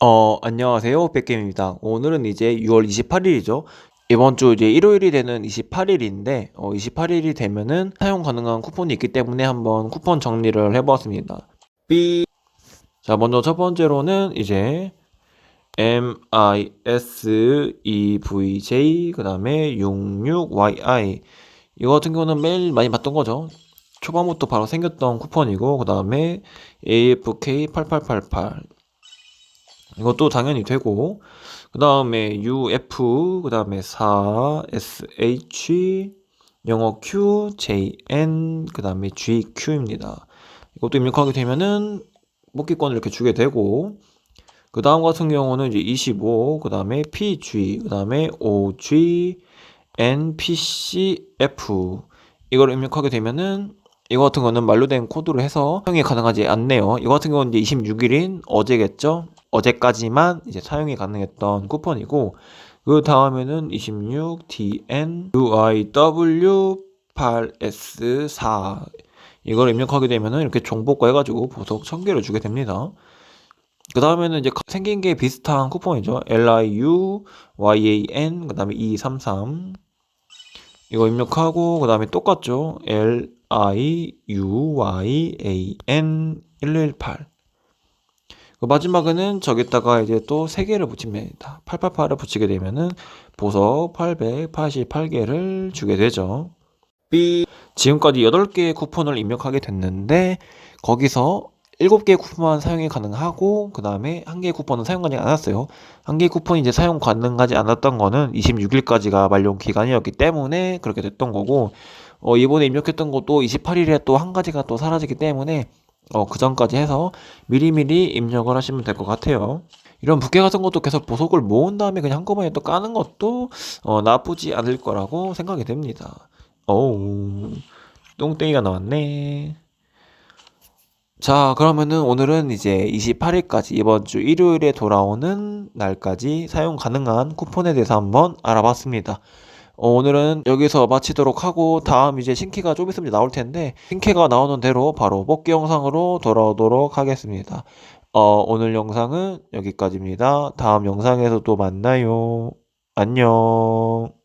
어, 안녕하세요. 백겜입니다. 오늘은 이제 6월 28일이죠. 이번 주 이제 일요일이 되는 28일인데, 어, 28일이 되면은 사용 가능한 쿠폰이 있기 때문에 한번 쿠폰 정리를 해보았습니다. 삐. 자, 먼저 첫 번째로는 이제 MISEVJ, 그 다음에 66YI. 이거 같은 경우는 매일 많이 봤던 거죠. 초반부터 바로 생겼던 쿠폰이고, 그 다음에 AFK8888. 이것도 당연히 되고. 그 다음에 UF 그 다음에 4 SH 영어 Q JN 그 다음에 GQ입니다. 이것도 입력하게 되면은 뽑기권을 이렇게 주게 되고. 그 다음 같은 경우는 이제 25, 그 다음에 PG, 그 다음에 OG, NPCF 이걸 입력하게 되면은 이거 같은 거는 만료된 코드로 해서 사용이 가능하지 않네요. 이거 같은 경우는 이제 26일인 어제겠죠? 어제까지만 이제 사용이 가능했던 쿠폰이고 그 다음에는 26 DN UIW 8S4 이걸 입력하게 되면은 이렇게 정보과 해가지고 보석 1000개를 주게 됩니다. 그 다음에는 이제 생긴 게 비슷한 쿠폰이죠. LIU YAN 그 다음에 233 이거 입력하고 그 다음에 똑같죠. L I U Y A N 118. 그 마지막에는 저기다가 이제 또 3개를 붙입니다. 888을 붙이게 되면은 보석 888개를 주게 되죠. 삐. 지금까지 8개의 쿠폰을 입력하게 됐는데 거기서 7개의 쿠폰만 사용이 가능하고 그 다음에 1개의 쿠폰은 사용하지 않았어요. 1개의 쿠폰이 이제 사용 가능하지 않았던 거는 26일까지가 만료 기간이었기 때문에 그렇게 됐던 거고 어, 이번에 입력했던 것도 28일에 또 한 가지가 또 사라지기 때문에 어, 그 전까지 해서 미리미리 입력을 하시면 될 것 같아요. 이런 부캐 같은 것도 계속 보석을 모은 다음에 그냥 한꺼번에 또 까는 것도 어, 나쁘지 않을 거라고 생각이 됩니다. 어우, 똥땡이가 나왔네. 자, 그러면은 오늘은 이제 28일까지 이번 주 일요일에 돌아오는 날까지 사용 가능한 쿠폰에 대해서 한번 알아봤습니다. 어, 오늘은 여기서 마치도록 하고 다음 이제 신캐가 좀 있으면 나올 텐데 신캐가 나오는 대로 바로 뽑기 영상으로 돌아오도록 하겠습니다. 어, 오늘 영상은 여기까지입니다. 다음 영상에서 또 만나요. 안녕.